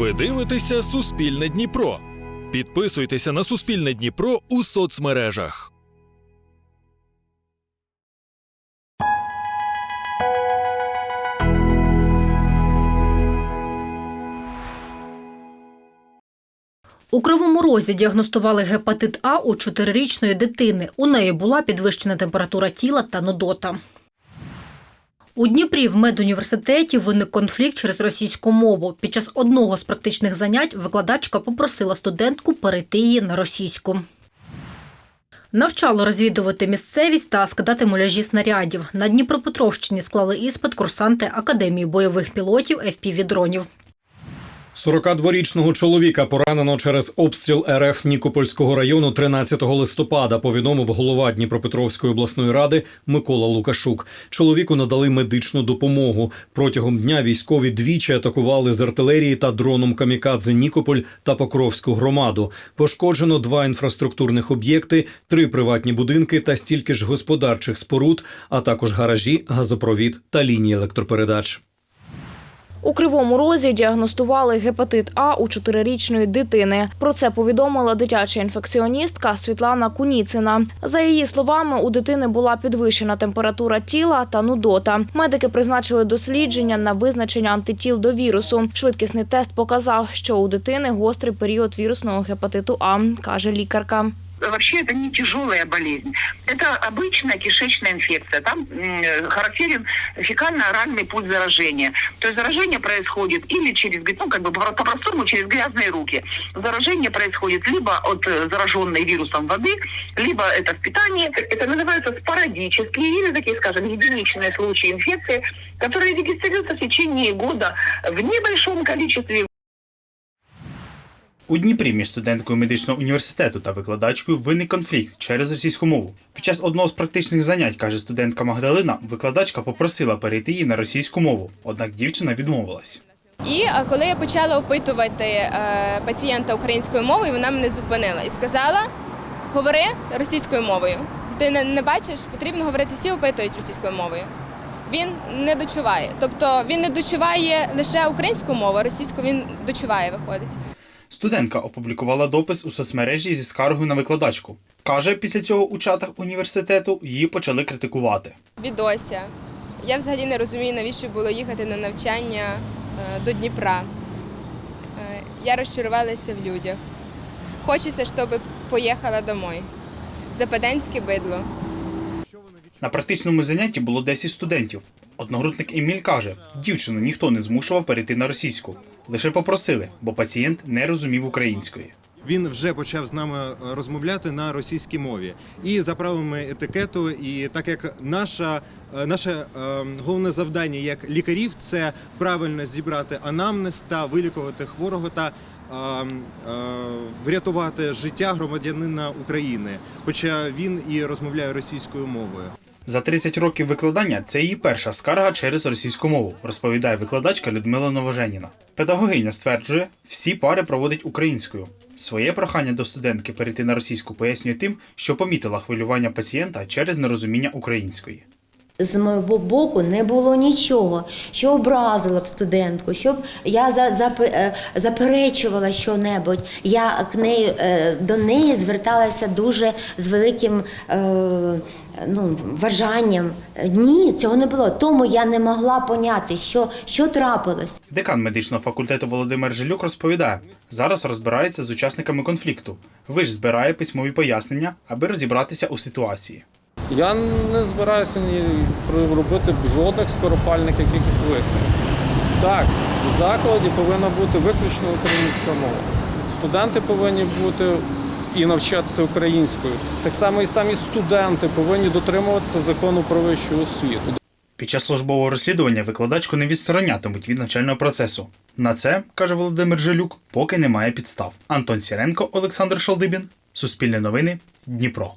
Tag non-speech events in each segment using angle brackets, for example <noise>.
Ви дивитеся Суспільне Дніпро. Підписуйтеся на Суспільне Дніпро у соцмережах. У Кривому Розі діагностували гепатит А у чотирирічної дитини. У неї була підвищена температура тіла та нудота. У Дніпрі в медуніверситеті виник конфлікт через російську мову. Під час одного з практичних занять викладачка попросила студентку перейти її на російську. Навчало розвідувати місцевість та скидати муляжі снарядів. На Дніпропетровщині склали іспит курсанти Академії бойових пілотів FPV-дронів. 42-річного чоловіка поранено через обстріл РФ Нікопольського району 13 листопада. Повідомив голова Дніпропетровської обласної ради Микола Лукашук. Чоловіку надали медичну допомогу. Протягом дня військові двічі атакували з артилерії та дроном камікадзе Нікополь та Покровську громаду. Пошкоджено два інфраструктурних об'єкти, три приватні будинки та стільки ж господарчих споруд, а також гаражі, газопровід та лінії електропередач. У Кривому Розі діагностували гепатит А у чотирирічної дитини. Про це повідомила дитяча інфекціоністка Світлана Куніцина. За її словами, у дитини була підвищена температура тіла та нудота. Медики призначили дослідження на визначення антитіл до вірусу. Швидкісний тест показав, що у дитини гострий період вірусного гепатиту А, каже лікарка. Вообще это не тяжелая болезнь. Это обычная кишечная инфекция. Там характерен фекально-оральный путь заражения. То есть заражение происходит или через, ну, как бы по- по-простому, через грязные руки. Заражение происходит либо от э, зараженной вирусом воды, либо это в питании. Это называются спорадические или такие, скажем, единичные случаи инфекции, которые регистрируются в течение года в небольшом количестве У Дніпрі між студенткою медичного університету та викладачкою виник конфлікт через російську мову. Під час одного з практичних занять, каже студентка Магдалина, викладачка попросила перейти її на російську мову, однак дівчина відмовилась. І е, коли я почала опитувати е, пацієнта українською мовою, вона мене зупинила і сказала: говори російською мовою. Ти не, бачиш, потрібно говорити, всі опитують російською мовою. Він не дочуває. Тобто він не дочуває лише українську мову, а російську він дочуває, виходить. Студентка опублікувала допис у соцмережі зі скаргою на викладачку. Каже, після цього у чатах університету її почали критикувати. Відося. Я взагалі не розумію, навіщо було їхати на навчання е, до Дніпра. Е, Я розчарувалася в людях. Хочеться, щоб поїхала домой. Западенське бидло. На практичному занятті було 10 студентів. Одногрупник Еміль каже, дівчину ніхто не змушував перейти на російську. Лише попросили, бо пацієнт не розумів української. Він вже почав з нами е, розмовляти на російській мові. І за правилами етикету, і так як наша, е, наше е, головне завдання як лікарів це правильно зібрати анамнез та вилікувати хворого та е, е, врятувати життя громадянина України, хоча він і розмовляє російською мовою. За 30 років викладання це її перша скарга через російську мову, розповідає викладачка Людмила Новоженіна. Педагогиня стверджує, всі пари проводить українською. Своє прохання до студентки перейти на російську пояснює тим, що помітила хвилювання пацієнта через нерозуміння української. З мого боку не було нічого, що образила б студентку, щоб я за, за, е, заперечувала що-небудь. Я к неї, е, до неї зверталася дуже з великим е, ну, бажанням. Ні, цього не було. Тому я не могла поняти, що, що трапилось. Декан медичного факультету Володимир Жилюк розповідає, зараз розбирається з учасниками конфлікту. Виш збирає письмові пояснення, аби розібратися у ситуації. Я не збираюся ні робити жодних скоропальних якихось висновків. Так, в закладі повинна бути виключно українська мова. Студенти повинні бути і навчатися українською. Так само і самі студенти повинні дотримуватися закону про вищу освіту. Під час службового розслідування викладачку не відсторонятимуть від навчального процесу. На це, каже Володимир Жилюк, поки немає підстав. Антон Сіренко, Олександр Шалдибін, Суспільне новини, Дніпро.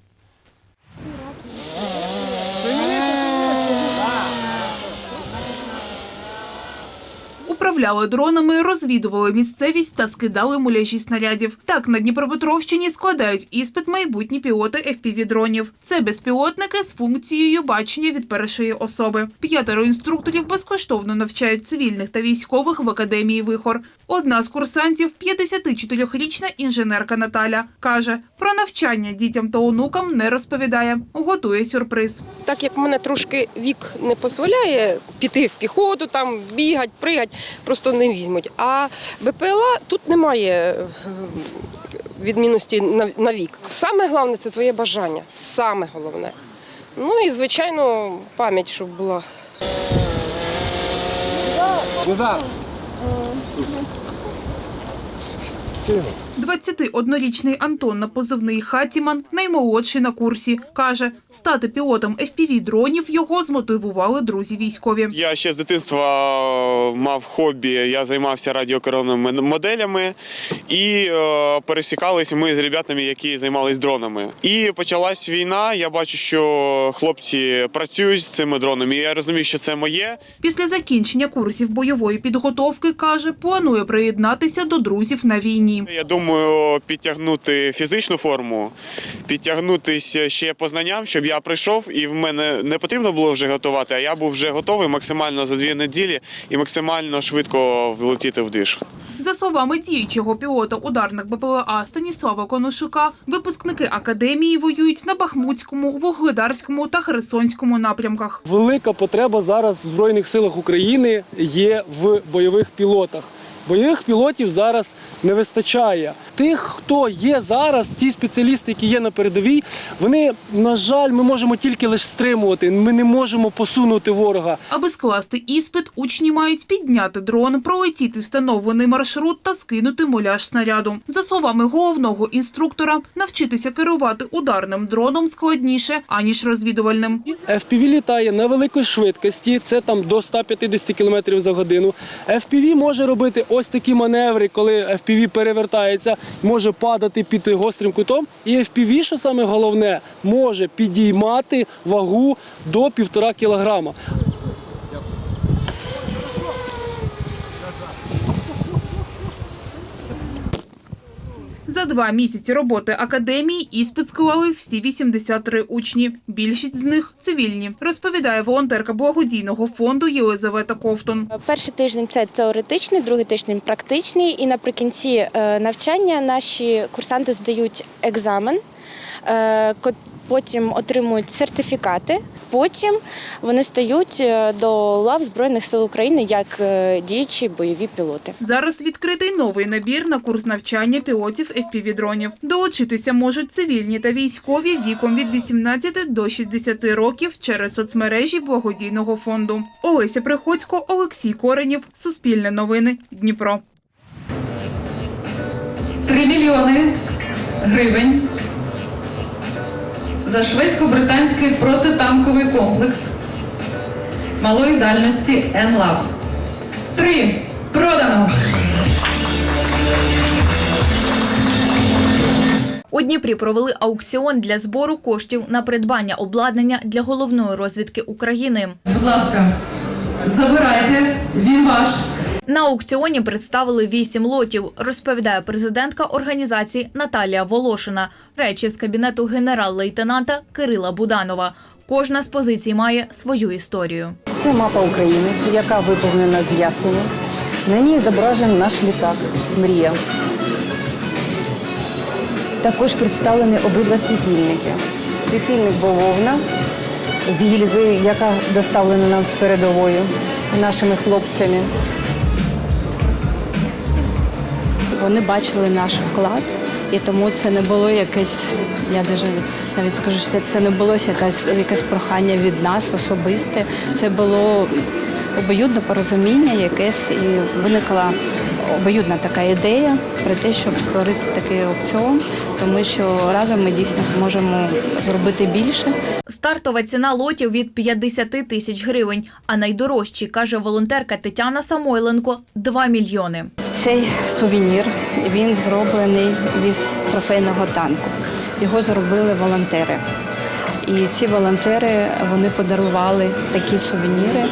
У Управляли дронами, розвідували місцевість та скидали муляжі снарядів. Так на Дніпропетровщині складають іспит майбутні пілоти FPV-дронів. Це безпілотники з функцією бачення від першої особи. П'ятеро інструкторів безкоштовно навчають цивільних та військових в академії Вихор. Одна з курсантів, 54-річна інженерка Наталя, каже, про навчання дітям та онукам не розповідає, готує сюрприз. так як мене трошки вік не дозволяє піти в піхоту, там бігати, пригати, просто не візьмуть. А БПЛА тут немає е, відмінності на, на вік. Саме головне це твоє бажання. Саме головне. Ну і звичайно, пам'ять, щоб була. too. 21-річний Антон на позивний Хатіман, наймолодший на курсі, каже, стати пілотом FPV-дронів його змотивували друзі військові. Я ще з дитинства мав хобі, я займався радіокеровними моделями і е, пересікались ми з ребятами, які займались дронами. І почалась війна. Я бачу, що хлопці працюють з цими дронами. і Я розумію, що це моє. Після закінчення курсів бойової підготовки, каже, планує приєднатися до друзів на війні. Я думаю, підтягнути фізичну форму, підтягнутися ще по знанням, щоб я прийшов, і в мене не потрібно було вже готувати, а я був вже готовий максимально за дві неділі і максимально швидко влетіти в двіж. За словами діючого пілота ударних БПЛА Станіслава Коношука, випускники академії воюють на Бахмутському, Вугледарському та Херсонському напрямках. Велика потреба зараз в Збройних силах України є в бойових пілотах. Бойових пілотів зараз не вистачає. Тих, хто є зараз, ті спеціалісти, які є на передовій, вони, на жаль, ми можемо тільки лише стримувати. Ми не можемо посунути ворога. Аби скласти іспит, учні мають підняти дрон, пролетіти встановлений маршрут та скинути муляж снаряду. За словами головного інструктора, навчитися керувати ударним дроном складніше аніж розвідувальним. FPV літає на великій швидкості, це там до 150 км за годину. FPV може робити ось такі маневри, коли FPV перевертається, може падати під гострим кутом. І FPV, що саме головне, може підіймати вагу до півтора кілограма. За два місяці роботи академії іспит склали всі 83 учні. Більшість з них цивільні, розповідає волонтерка благодійного фонду Єлизавета Ковтун. Перший тиждень це теоретичний, другий тиждень практичний. І наприкінці е, навчання наші курсанти здають екзамен, е, потім отримують сертифікати. Потім вони стають е, до лав Збройних сил України як е, діючі бойові пілоти. Зараз відкритий новий набір на курс навчання пілотів FPV-дронів. Долучитися можуть цивільні та військові віком від 18 до 60 років через соцмережі благодійного фонду. Олеся Приходько, Олексій Коренів, Суспільне новини, Дніпро. 3 мільйони гривень за шведсько-британський протитанковий комплекс малої дальності «Енлав». Три. Продано. У Дніпрі провели аукціон для збору коштів на придбання обладнання для головної розвідки України. Будь ласка, забирайте, він ваш. На аукціоні представили вісім лотів, розповідає президентка організації Наталія Волошина. Речі з кабінету генерал-лейтенанта Кирила Буданова. Кожна з позицій має свою історію. Це мапа України, яка виповнена з ясені. На ній зображений наш літак Мрія. Також представлені обидва світильники. Світильник бавовна з гільзою, яка доставлена нам з передової нашими хлопцями. Вони бачили наш вклад, і тому це не було якесь, я даже навіть скажу, що це не було якесь, якесь прохання від нас особисте. Це було обоюдне порозуміння, якесь і виникла обоюдна така ідея про те, щоб створити такий аукціон, тому що разом ми дійсно зможемо зробити більше. Стартова ціна лотів від 50 тисяч гривень, а найдорожчі, каже волонтерка Тетяна Самойленко, 2 мільйони. Цей сувенір він зроблений із трофейного танку. Його зробили волонтери. І ці волонтери вони подарували такі сувеніри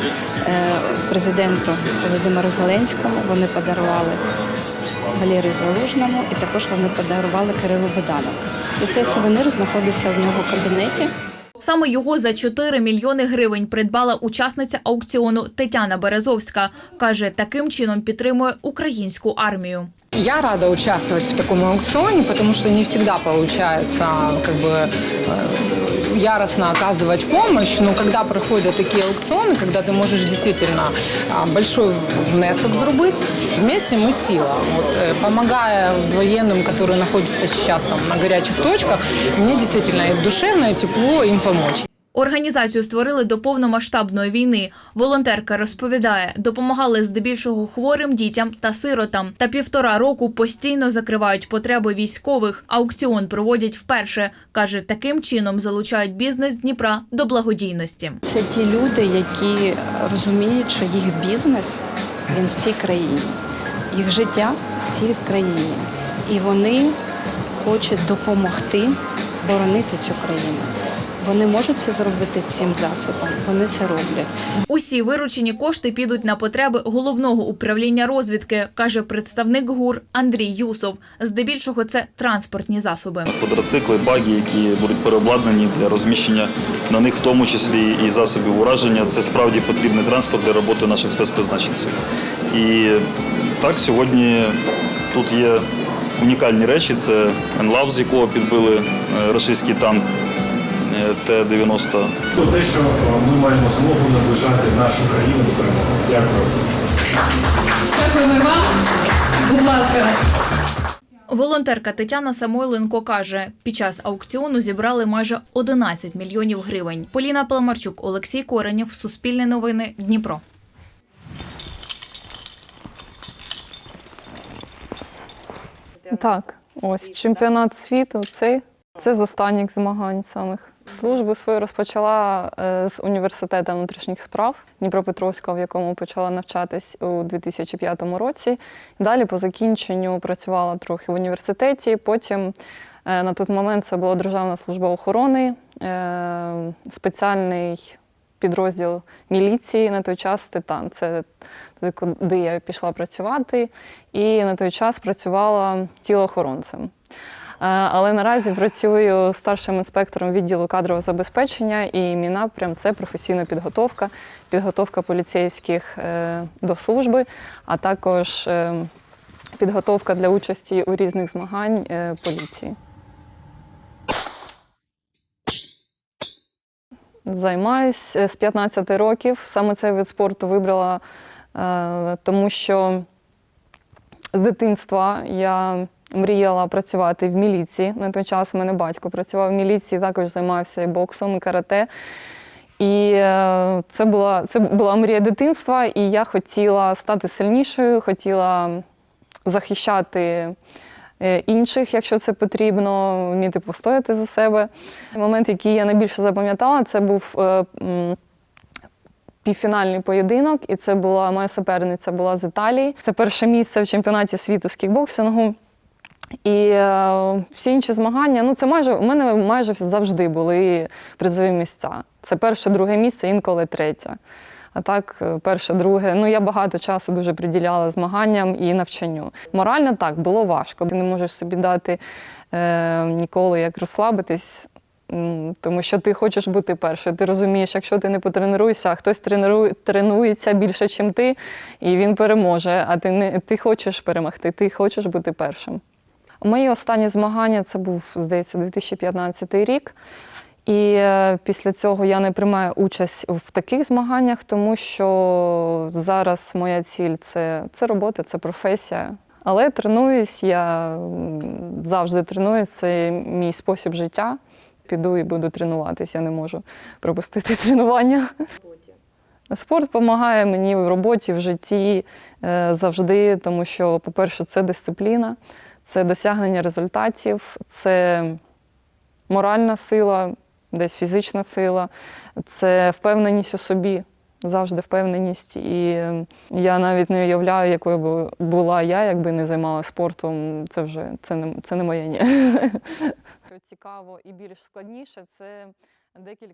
е, президенту Володимиру Зеленському. Вони подарували Валерію Залужному і також вони подарували Кирилу Богданову. І цей сувенір знаходився в нього в кабінеті. Саме його за 4 мільйони гривень придбала учасниця аукціону Тетяна Березовська. Каже, таким чином підтримує українську армію. Я рада участвовать в таком аукционе, потому что не всегда получается как бы э, яростно оказывать помощь, но когда проходят такие аукционы, когда ты можешь действительно а, большой внесок зробить, вместе мы сила. Вот, э, помогая военным, которые находятся сейчас там на горячих точках, мне действительно и душевно, и тепло им помочь. Організацію створили до повномасштабної війни. Волонтерка розповідає, допомагали здебільшого хворим дітям та сиротам. Та півтора року постійно закривають потреби військових. Аукціон проводять вперше. каже, таким чином залучають бізнес Дніпра до благодійності. Це ті люди, які розуміють, що їх бізнес він в цій країні, їх життя в цій країні. І вони хочуть допомогти боронити цю країну. Вони можуть це зробити цим засобом. Вони це роблять. Усі виручені кошти підуть на потреби головного управління розвідки, каже представник ГУР Андрій Юсов. Здебільшого це транспортні засоби. Квадроцикли, баги, які будуть переобладнані для розміщення на них, в тому числі і засобів ураження. Це справді потрібний транспорт для роботи наших спецпризначенців. І так сьогодні тут є унікальні речі. Це енлав, з якого підбили е, російський танк Т-90. Це те, що ми маємо змогу наближати нашу країну до перемоги. Дякую. Дякуємо вам. Будь ласка. Волонтерка Тетяна Самойленко каже, під час аукціону зібрали майже 11 мільйонів гривень. Поліна Паламарчук, Олексій Коренєв, Суспільне новини, Дніпро. Так, ось чемпіонат світу. Цей це з останніх змагань самих. Службу свою розпочала е, з університету внутрішніх справ Дніпропетровського, в якому почала навчатись у 2005 році. Далі по закінченню працювала трохи в університеті. Потім е, на той момент це була Державна служба охорони, е, спеціальний підрозділ міліції на той час Титан. Це куди я пішла працювати, і на той час працювала тілоохоронцем. Е, Але наразі працюю старшим інспектором відділу кадрового забезпечення, і мій напрям це професійна підготовка, підготовка поліцейських е, до служби, а також е, підготовка для участі у різних змагань поліції. Займаюсь з 15 років. Саме цей вид спорту вибрала, тому що з дитинства я мріяла працювати в міліції. На той час в мене батько працював в міліції, також займався і боксом, і карате. І е, це була, це була мрія дитинства, і я хотіла стати сильнішою, хотіла захищати е, інших, якщо це потрібно, вміти постояти за себе. Момент, який я найбільше запам'ятала, це був е, півфінальний поєдинок, і це була моя суперниця була з Італії. Це перше місце в чемпіонаті світу з кікбоксингу. І е, всі інші змагання, ну це майже у мене майже завжди були призові місця. Це перше, друге місце, інколи третє. А так, е, перше, друге. Ну я багато часу дуже приділяла змаганням і навчанню. Морально так було важко. Ти не можеш собі дати е, ніколи як розслабитись. Тому що ти хочеш бути першою. Ти розумієш, якщо ти не потренуєшся, а хтось тренує, тренується більше, ніж ти, і він переможе. А ти не ти хочеш перемогти, ти хочеш бути першим. Мої останні змагання це був, здається, 2015 рік. І е, після цього я не приймаю участь в таких змаганнях, тому що зараз моя ціль це, це робота, це професія. Але тренуюсь, я завжди тренуюсь, це мій спосіб життя. Піду і буду тренуватись, я не можу пропустити <laughs> тренування. Спорт допомагає мені в роботі, в житті е, завжди, тому що, по-перше, це дисципліна, це досягнення результатів, це моральна сила, десь фізична сила, це впевненість у собі, завжди впевненість. І я навіть не уявляю, якою би була я, якби не займалася спортом. Це вже це не, це не моє ні. <laughs> Цікаво і більш складніше це декілька.